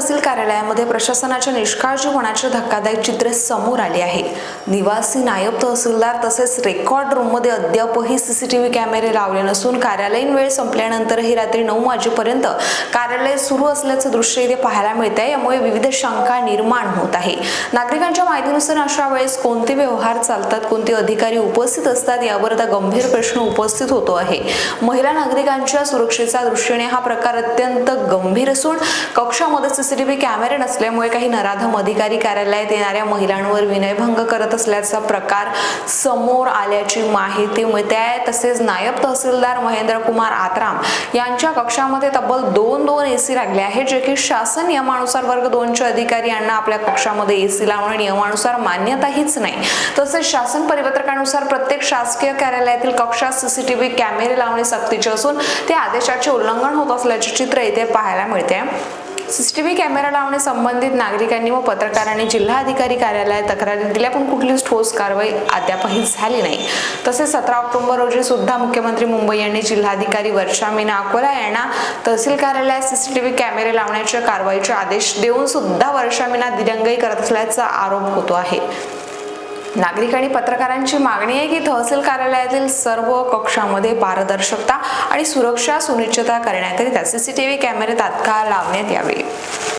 तहसील कार्यालयामध्ये प्रशासनाच्या निष्काळजीपणाचे धक्कादायक चित्र समोर आले आहे निवासी नायब तहसीलदार तसेच रेकॉर्ड रूममध्ये अद्यापही सीसीटीव्ही कॅमेरे लावले नसून कार्यालयीन वेळ संपल्यानंतरही रात्री नऊ वाजेपर्यंत कार्यालय सुरू असल्याचं दृश्य इथे पाहायला मिळत आहे यामुळे विविध शंका निर्माण होत आहे. नागरिकांच्या माहितीनुसार अशा वेळेस कोणते व्यवहार चालतात कोणते अधिकारी उपस्थित असतात यावर आता गंभीर प्रश्न उपस्थित होतो आहे. महिला नागरिकांच्या सुरक्षेच्या दृष्टीने हा प्रकार अत्यंत गंभीर असून कक्षामध्ये सीसीटीव्ही कॅमेरे नसल्यामुळे काही नराधम अधिकारी कार्यालयात येणाऱ्या महिलांवर विनयभंग करत असल्याचा प्रकार समोर आल्याची माहिती मिळते. आहे तसेच नायब तहसीलदार महेंद्र कुमार आत्राम यांच्या कक्षामध्ये तब्बल दोन दोन एसी लागले आहेत जे की शासन नियमानुसार वर्ग दोनचे अधिकारी यांना आपल्या कक्षामध्ये एसी लावणे नियमानुसार मान्यता हीच नाही. तसेच शासन परिपत्रकानुसार प्रत्येक शासकीय कार्यालयातील कक्षात सीसीटीव्ही कॅमेरे लावणे सक्तीचे असून ते आदेशाचे उल्लंघन होत असल्याचे चित्र इथे पाहायला मिळते. सी टी व्ही कॅमेरा लावणे संबंधित नागरिकांनी व पत्रकारांनी जिल्हाधिकारी कार्यालयात तक्रारी दिल्या पण कुठलीच ठोस कारवाई अद्यापही झाली नाही. तसेच सतरा ऑक्टोबर रोजी सुद्धा मुख्यमंत्री मुंबई यांनी जिल्हाधिकारी वर्षा मीना अकोला यांना तहसील कार्यालयात सीसीटीव्ही कॅमेरे लावण्याच्या कारवाईचे आदेश देऊन सुद्धा वर्षा मीना दिरंगाई करत असल्याचा आरोप होतो आहे. नागरिक आणि पत्रकारांची मागणी आहे की तहसील कार्यालयातील सर्व कक्षामध्ये पारदर्शकता आणि सुरक्षा सुनिश्चितता करण्याकरिता सीसीटीव्ही कॅमेरे तात्काळ लावण्यात यावे.